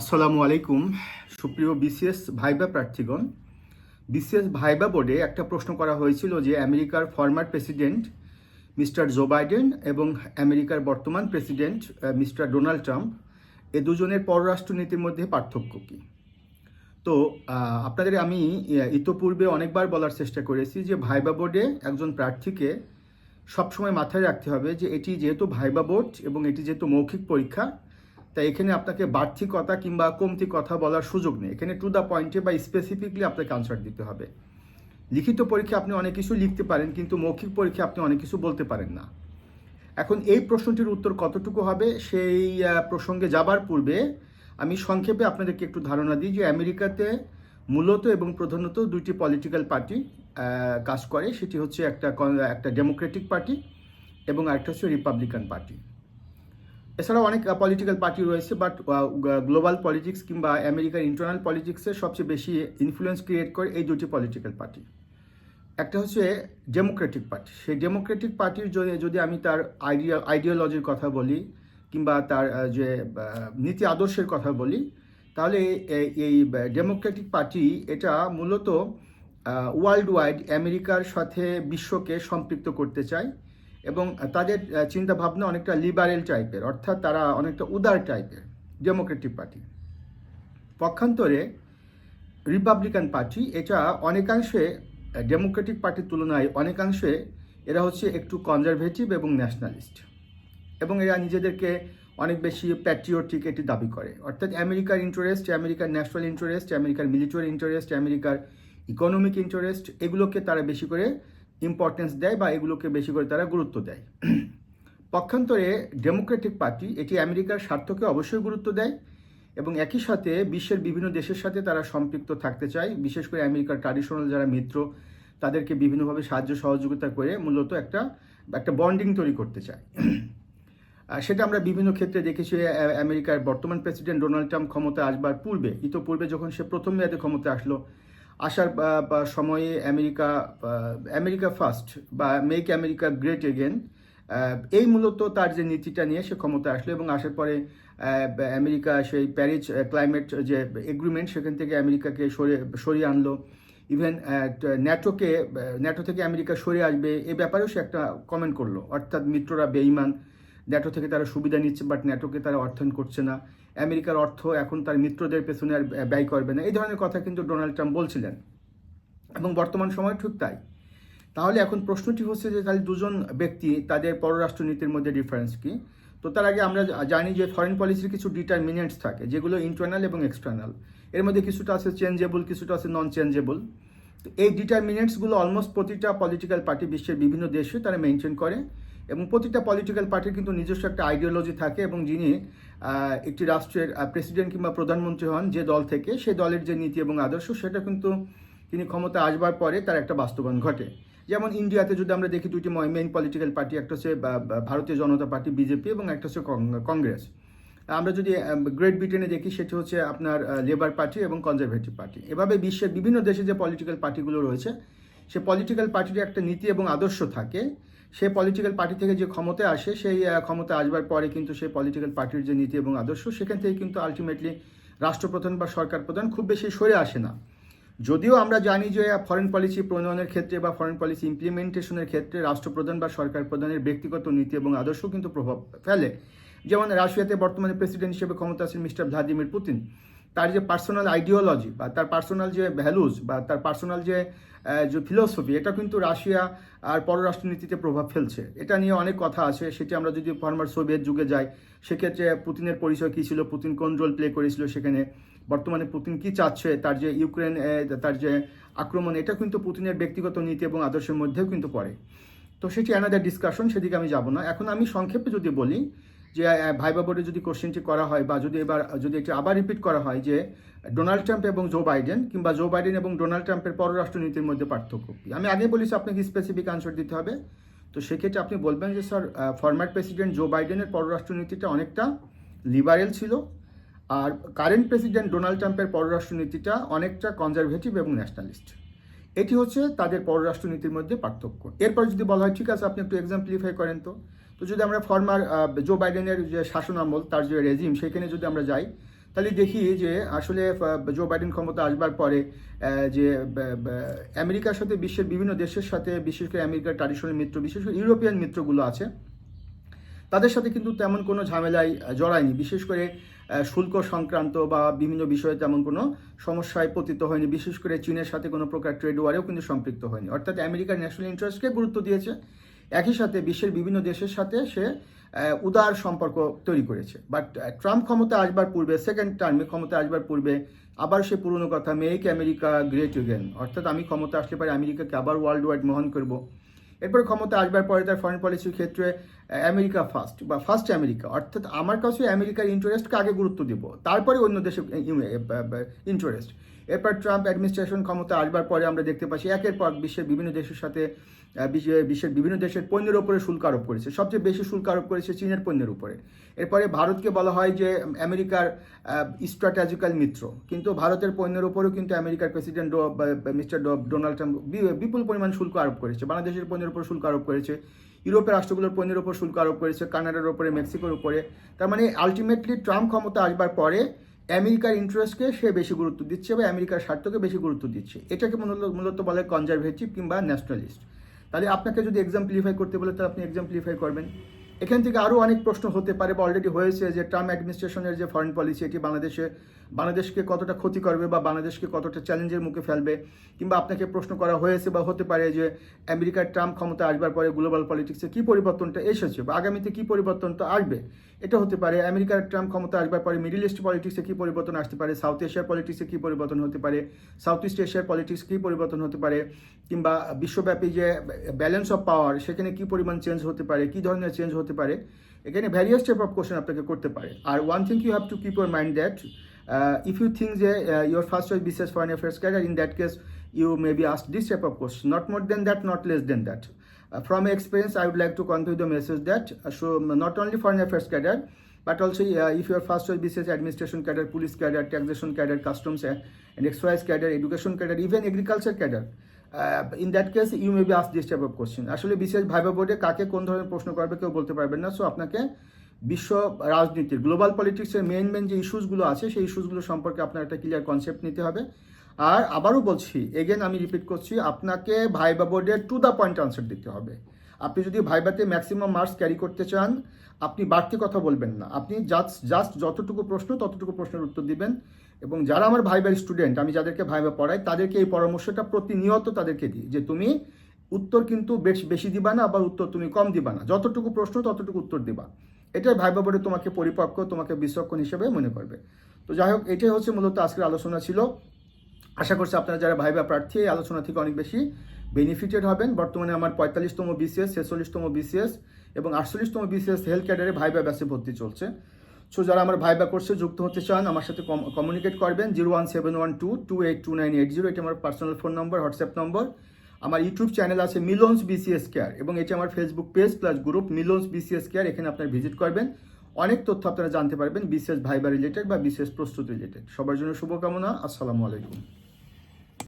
আসসালামু আলাইকুম। সুপ্রিয় বিসিএস ভাইবা প্রার্থীগণ, বিসিএস ভাইবা বোর্ডে একটা প্রশ্ন করা হয়েছিল যে আমেরিকার former president mister Joe Biden এবং আমেরিকার বর্তমান প্রেসিডেন্ট মিস্টার ডোনাল্ড ট্রাম্প, এ দুজনের পররাষ্ট্রনীতির মধ্যে পার্থক্য কী? তো আপনাদের আমি ইতোপূর্বে অনেকবার বলার চেষ্টা করেছি যে ভাইবা বোর্ডে একজন প্রার্থীকে সবসময় মাথায় রাখতে হবে যে এটি যেহেতু ভাইবা বোর্ড এবং এটি যেহেতু মৌখিক পরীক্ষা তাই এখানে আপনাকে বাড়তি কথা কিংবা কমতি কথা বলার সুযোগ নেই। এখানে টু দ্য পয়েন্টে বা স্পেসিফিকলি আপনাকে আনসার দিতে হবে। লিখিত পরীক্ষা আপনি অনেক কিছু লিখতে পারেন, কিন্তু মৌখিক পরীক্ষা আপনি অনেক কিছু বলতে পারেন না। এখন এই প্রশ্নটির উত্তর কতটুকু হবে, সেই প্রসঙ্গে যাবার পূর্বে আমি সংক্ষেপে আপনাদেরকে একটু ধারণা দিই যে আমেরিকাতে মূলত এবং প্রধানত দুইটি পলিটিক্যাল পার্টি কাজ করে। সেটি হচ্ছে একটা একটা ডেমোক্রেটিক পার্টি এবং আরেকটা হচ্ছে রিপাবলিকান পার্টি এছাড়াও অনেক পলিটিক্যাল পার্টি রয়েছে বাট গ্লোবাল পলিটিক্স কিংবা আমেরিকার ইন্টারনাল পলিটিক্সে সবচেয়ে বেশি ইনফ্লুয়েন্স ক্রিয়েট করে এই দুটি পলিটিক্যাল পার্টি একটা হচ্ছে ডেমোক্রেটিক পার্টি সেই ডেমোক্রেটিক পার্টির যদি যদি আমি তার আইডিয়া আইডিওলজির কথা বলি কিংবা তার যে নীতি আদর্শের কথা বলি, তাহলে এই ডেমোক্রেটিক পার্টি এটা মূলত ওয়ার্ল্ড ওয়াইড আমেরিকার সাথে বিশ্বকে সম্পৃক্ত করতে চায়। এবং তাদের চিন্তা ভাবনা অনেকটা লিবারেল টাইপের অর্থাৎ তারা অনেকটা উদার টাইপের ডেমোক্রেটিক পার্টি পক্ষান্তরে রিপাবলিকান পার্টি এটা অনেকাংশে ডেমোক্রেটিক পার্টির তুলনায় অনেকাংশে এরা হচ্ছে একটু কনজারভেটিভ এবং ন্যাশনালিস্ট এবং এরা নিজেদেরকে অনেক বেশি প্যাট্রিয়টিক এটি দাবি করে। অর্থাৎ আমেরিকার ইন্টারেস্ট আমেরিকার ন্যাশনাল ইন্টারেস্ট আমেরিকার মিলিটারি ইন্টারেস্ট আমেরিকার ইকোনমিক ইন্টারেস্ট এগুলোকে তারা বেশি করে ইম্পর্টেন্স দেয় বা এগুলোকে বেশি করে তারা গুরুত্ব দেয়। পক্ষান্তরে ডেমোক্রেটিক পার্টি এটি আমেরিকার স্বার্থকে অবশ্যই গুরুত্ব দেয় এবং একই সাথে বিশ্বের বিভিন্ন দেশের সাথে তারা সম্পৃক্ত থাকতে চায়। বিশেষ করে আমেরিকার ট্র্যাডিশনাল যারা মিত্র, তাদেরকে বিভিন্নভাবে সাহায্য সহযোগিতা করে মূলত একটা একটা বন্ডিং তৈরি করতে চায়। সেটা আমরা বিভিন্ন ক্ষেত্রে দেখেছি আমেরিকার বর্তমান প্রেসিডেন্ট ডোনাল্ড ট্রাম্প ক্ষমতা আসবার পূর্বে, ইতোপূর্বে যখন সে প্রথম মেয়াদে ক্ষমতায় আসলো আসার সময়ে আমেরিকা আমেরিকা ফার্স্ট বা মেক আমেরিকা গ্রেট এগেন এই মূলত তার যে নীতিটা নিয়ে সে ক্ষমতায় আসলো এবং আসার পরে আমেরিকা সেই প্যারিস ক্লাইমেট যে এগ্রিমেন্ট সেখান থেকে আমেরিকাকে সরে সরিয়ে আনলো। ইভেন ন্যাটোকে ন্যাটো থেকে আমেরিকা সরে আসবে এ ব্যাপারেও সে একটা কমেন্ট করল। অর্থাৎ মিত্ররা বেইমান ন্যাটো থেকে তারা সুবিধা নিচ্ছে বাট ন্যাটোকে তারা অর্থায়ন করছে না। আমেরিকার অর্থ এখন তার মিত্রদের পেছনে আর ব্যয় করবে না। এই ধরনের কথা কিন্তু ডোনাল্ড ট্রাম্প বলছিলেন। এবং বর্তমান সময় ঠিক তাই। তাহলে এখন প্রশ্নটি হচ্ছে যে তাহলে দুজন ব্যক্তি, তাদের পররাষ্ট্রনীতির মধ্যে ডিফারেন্স কি? তো তার আগে আমরা জানি যে ফরেন পলিসির কিছু ডিটারমিনেন্টস থাকে, যেগুলো ইন্টারনাল এবং এক্সটার্নাল এর মধ্যে কিছুটা আছে চেঞ্জেবল কিছুটা আছে নন চেঞ্জেবল তো এই ডিটারমিনেন্টসগুলো অলমোস্ট প্রতিটা পলিটিক্যাল পার্টি বিশ্বের বিভিন্ন দেশে তারা মেনটেন করে। এবং প্রতিটা পলিটিক্যাল পার্টির কিন্তু নিজস্ব একটা আইডিওলজি থাকে এবং যিনি একটি রাষ্ট্রের প্রেসিডেন্ট কিংবা প্রধানমন্ত্রী হন যে দল থেকে সে দলের যে নীতি এবং আদর্শ, সেটা কিন্তু তিনি ক্ষমতা আসবার পরে তার একটা বাস্তবায়ন ঘটে। যেমন ইন্ডিয়াতে যদি আমরা দেখি দুটি মেইন পলিটিক্যাল পার্টি একটা হচ্ছে ভারতীয় জনতা পার্টি বিজেপি এবং একটা হচ্ছে কংগ্রেস। আমরা যদি গ্রেট ব্রিটেনে দেখি, সেটি হচ্ছে আপনার লেবার পার্টি এবং কনজারভেটিভ পার্টি এভাবে বিশ্বের বিভিন্ন দেশে যে পলিটিক্যাল পার্টিগুলো রয়েছে, সে পলিটিক্যাল পার্টির একটা নীতি এবং আদর্শ থাকে। সেই পলিটিক্যাল পার্টি থেকে যে ক্ষমতায় আসে, সেই ক্ষমতা আসবার পরে কিন্তু সেই পলিটিক্যাল পার্টির যে নীতি এবং আদর্শ, সেখান থেকে কিন্তু আলটিমেটলি রাষ্ট্রপ্রধান বা সরকার প্রধান খুব বেশি সরে আসে না। যদিও আমরা জানি যে ফরেন পলিসি প্রণয়নের ক্ষেত্রে বা ফরেন পলিসি ইমপ্লিমেন্টেশনের ক্ষেত্রে রাষ্ট্রপ্রধান বা সরকার প্রধানের ব্যক্তিগত নীতি এবং আদর্শ কিন্তু প্রভাব ফেলে। যেমন রাশিয়াতে বর্তমানে প্রেসিডেন্ট হিসেবে ক্ষমতা আছেন মিস্টার ভ্লাদিমির পুতিন তার যে পার্সোনাল আইডিওলজি বা তার পার্সোনাল যে ভ্যালুজ বা তার পার্সোনাল যে যে ফিলোসফি এটা কিন্তু রাশিয়া আর পররাষ্ট্রনীতিতে প্রভাব ফেলছে। এটা নিয়ে অনেক কথা আছে। সেটি আমরা যদি ফর্মার সোভিয়েত যুগে যাই, সেক্ষেত্রে পুতিনের পরিচয় কী ছিল? পুতিন কোন রোল প্লে করেছিল সেখানে? বর্তমানে পুতিন কি চাচ্ছে? তার যে ইউক্রেন তার যে আক্রমণ, এটা কিন্তু পুতিনের ব্যক্তিগত নীতি এবং আদর্শের মধ্যেও কিন্তু পড়ে। তো সেটি অ্যানাদার ডিসকাশন সেদিকে আমি যাব না। এখন আমি সংক্ষেপে যদি বলি যে ভাইবা বোর্ডে যদি কোশ্চেনটি করা হয় বা যদি এবার, যদি এটি আবার রিপিট করা হয় যে ডোনাল্ড ট্রাম্প এবং জো বাইডেন কিংবা জো বাইডেন এবং ডোনাল্ড ট্রাম্পের পররাষ্ট্রনীতির মধ্যে পার্থক্য কি? আমি আগে বলেছি আপনাকে স্পেসিফিক আনসার দিতে হবে। তো সেক্ষেত্রে আপনি বলবেন যে স্যার ফরম্যাট প্রেসিডেন্ট জো বাইডেনের পররাষ্ট্রনীতিটা অনেকটা লিবারেল ছিল আর কারেন্ট প্রেসিডেন্ট ডোনাল্ড ট্রাম্পের পররাষ্ট্রনীতিটা অনেকটা কনজারভেটিভ এবং ন্যাশনালিস্ট এটি হচ্ছে তাদের পররাষ্ট্রনীতির মধ্যে পার্থক্য। এরপর যদি বলা হয়, ঠিক আছে, আপনি একটু এক্সাম্পলিফাই করেন তো। তো যদি আমরা ফর্মার জো বাইডেনের যে শাসন আমল, তার যে রেজিম সেখানে যদি আমরা যাই, তাহলে দেখি যে আসলে জো বাইডেন ক্ষমতা আসবার পরে যে আমেরিকার সাথে বিশ্বের বিভিন্ন দেশের সাথে, বিশেষ করে আমেরিকার ট্রাডিশনাল মিত্র, বিশেষ করে ইউরোপিয়ান মিত্রগুলো আছে, তাদের সাথে কিন্তু তেমন কোনো ঝামেলায় জড়ায়নি। বিশেষ করে শুল্ক সংক্রান্ত বা বিভিন্ন বিষয়ে তেমন কোনো সমস্যায় পতিত হয়নি। বিশেষ করে চীনের সাথে কোনো প্রকার ট্রেড ওয়ারেও কিন্তু সম্পৃক্ত হয়নি। অর্থাৎ আমেরিকার ন্যাশনাল ইন্টারেস্টকে গুরুত্ব দিয়েছে। একই সাথে বিশ্বের বিভিন্ন দেশের সাথে সে উদার সম্পর্ক তৈরি করেছে। বাট ট্রাম্প ক্ষমতা আসবার পূর্বে সেকেন্ড টার্মে ক্ষমতা আসবার পূর্বে আবার সে পুরনো কথা মেক আমেরিকা গ্রেট ইউগেন অর্থাৎ আমি ক্ষমতা আসলে পারে, আমেরিকাকে আবার ওয়ার্ল্ড ওয়াইড মহান করব। এরপরে ক্ষমতা আসবার পরে তার ফরেন পলিসির ক্ষেত্রে আমেরিকা ফার্স্ট বা ফার্স্ট আমেরিকা অর্থাৎ আমার কাছে আমেরিকার ইন্টারেস্টকে আগে গুরুত্ব দিব। তারপরে অন্য দেশের ইন্টারেস্ট এরপর ট্রাম্প অ্যাডমিনিস্ট্রেশন ক্ষমতা আসবার পরে আমরা দেখতে পাচ্ছি একের পর বিশ্বের বিভিন্ন দেশের সাথে বিশ্বের বিভিন্ন দেশের পণ্যের উপরে শুল্ক আরোপ করেছে। সবচেয়ে বেশি শুল্ক আরোপ করেছে চীনের পণ্যের উপরে। এরপরে ভারতকে বলা হয় যে, আমেরিকার স্ট্র্যাটেজিক্যাল মিত্র। কিন্তু ভারতের পণ্যের উপরেও কিন্তু আমেরিকার প্রেসিডেন্ট মিস্টার ডোনাল্ড ট্রাম্প বিপুল পরিমাণ শুল্ক আরোপ করেছে। বাংলাদেশের পণ্যের উপর শুল্ক আরোপ করেছে, ইউরোপের রাষ্ট্রগুলোর পণ্যের উপর শুল্ক আরোপ করেছে, কানাডার উপরে, মেক্সিকোর উপরে। তার মানে আলটিমেটলি ট্রাম্প ক্ষমতা আসবার পরে আমেরিকার ইন্টারেস্টকে সে বেশি গুরুত্ব দিচ্ছে বা আমেরিকার স্বার্থকে বেশি গুরুত্ব দিচ্ছে। এটাকে মূলত মূলত বলে কনজারভেটিভ কিংবা ন্যাশনালিস্ট তাহলে আপনাকে যদি এক্সাম্পলিফাই করতে বলে, তাহলে আপনি এক্সাম্পলিফাই করবেন। এখান থেকে আরও অনেক প্রশ্ন হতে পারে বা অলরেডি হয়েছে যে ট্রাম্প অ্যাডমিনিস্ট্রেশনের যে ফরেন পলিসি এটি বাংলাদেশে বাংলাদেশকে কতটা ক্ষতি করবে বা বাংলাদেশকে কতটা চ্যালেঞ্জের মুখে ফেলবে কিংবা আপনাকে প্রশ্ন করা হয়েছে বা হতে পারে যে আমেরিকার ট্রাম্প ক্ষমতা আসবার পরে গ্লোবাল পলিটিক্সে কী পরিবর্তনটা এসেছে বা আগামীতে কী পরিবর্তনটা আসবে? এটা হতে পারে আমেরিকার ট্রাম্প ক্ষমতা আসবার পরে মিডিল ইস্ট পলিটিক্সে কী পরিবর্তন আসতে পারে? সাউথ এশিয়ার পলিটিক্সে কী পরিবর্তন হতে পারে? সাউথ ইস্ট এশিয়ার পলিটিক্স কী পরিবর্তন হতে পারে? কিংবা বিশ্বব্যাপী যে ব্যালেন্স অফ পাওয়ার সেখানে কী পরিমাণ চেঞ্জ হতে পারে? কী ধরনের চেঞ্জ হতে পারে? এখানে ভ্যারিয়াস টাইপ অফ কোশ্চেন আপনাকে করতে পারে। আর one thing you have to keep your mind that if you think যে ইউর ফার্স্ট চয়েস বিশেষ foreign affairs career in that case you may be asked this type of question not more than that not less than that Uh, from experience i would like to convey the message that uh, so um, not only foreign affairs cadre but also uh, if your first choice business administration cadre police cadre taxation cadre customs and, excise cadre education cadre even agriculture uh, in that case you may be asked this type of question আসলে বিশেষ viva বোর্ডে কাকে কোন ধরনের প্রশ্ন করবে কেউ বলতে পারবেন না সো আপনাকে বিশ্ব রাজনীতির গ্লোবাল পলিটিক্সের মেন মেন যে ইস্যুসগুলো আছে, সেই ইস্যুসগুলো সম্পর্কে আপনার একটা ক্লিয়ার কনসেপ্ট নিতে হবে। আর আবারও বলছি এগেন আমি রিপিট করছি, আপনাকে ভাইবা বোর্ডের টু দ্য পয়েন্ট আনসার দিতে হবে। আপনি যদি ভাইবাতে ম্যাক্সিমাম মার্কস ক্যারি করতে চান, আপনি বাড়তি কথা বলবেন না। আপনি জাস্ট জাস্ট যতটুকু প্রশ্ন, ততটুকু প্রশ্নের উত্তর দিবেন। এবং যারা আমার ভাইবার স্টুডেন্ট আমি যাদেরকে ভাইবা পড়াই, তাদেরকে এই পরামর্শটা প্রতিনিয়ত তাদেরকে দিই যে, তুমি উত্তর কিন্তু বেশ, বেশি দিবা না, আবার উত্তর তুমি কম দিবা না। যতটুকু প্রশ্ন, ততটুকু উত্তর দিবা। এটাই ভাইবা বোর্ডে তোমাকে পরিপক্ক, তোমাকে বিচক্ষণ হিসেবে মনে করবে। তো যাই হোক, এটাই হচ্ছে মূলত আজকের আলোচনা ছিল। আশা করছি আপনারা যারা ভাইবা প্রার্থী, এই আলোচনা থেকে অনেক বেশি বেনিফিটেড হবেন। বর্তমানে আমার পঁয়তাল্লিশতম বিসিএস, ছেচল্লিশতম বিসিএস এবং আটচল্লিশতম বিসিএস হেলথ ক্যাডারে ভাইবা ব্যাসে ভর্তি চলছে। সো যারা আমার ভাইবা কোর্সে যুক্ত হতে চান, আমার সাথে কমিউনিকেট করবেন। Zero one seven one two two eight two nine eight zero, এটা আমার personal phone number WhatsApp number আমার ইউটিউব চ্যানেল আছে মিলন্স বিসিএস কেয়ার এবং এটি আমার Facebook page plus group Milon's BCS care এখানে আপনারা ভিজিট করবেন। অনেক তথ্য আপনারা জানতে পারবেন, বিশেষ ভাইবার রিলেটেড বা বিশেষ প্রস্তুতি রিলেটেড সবার জন্য শুভকামনা, আসসালামু আলাইকুম।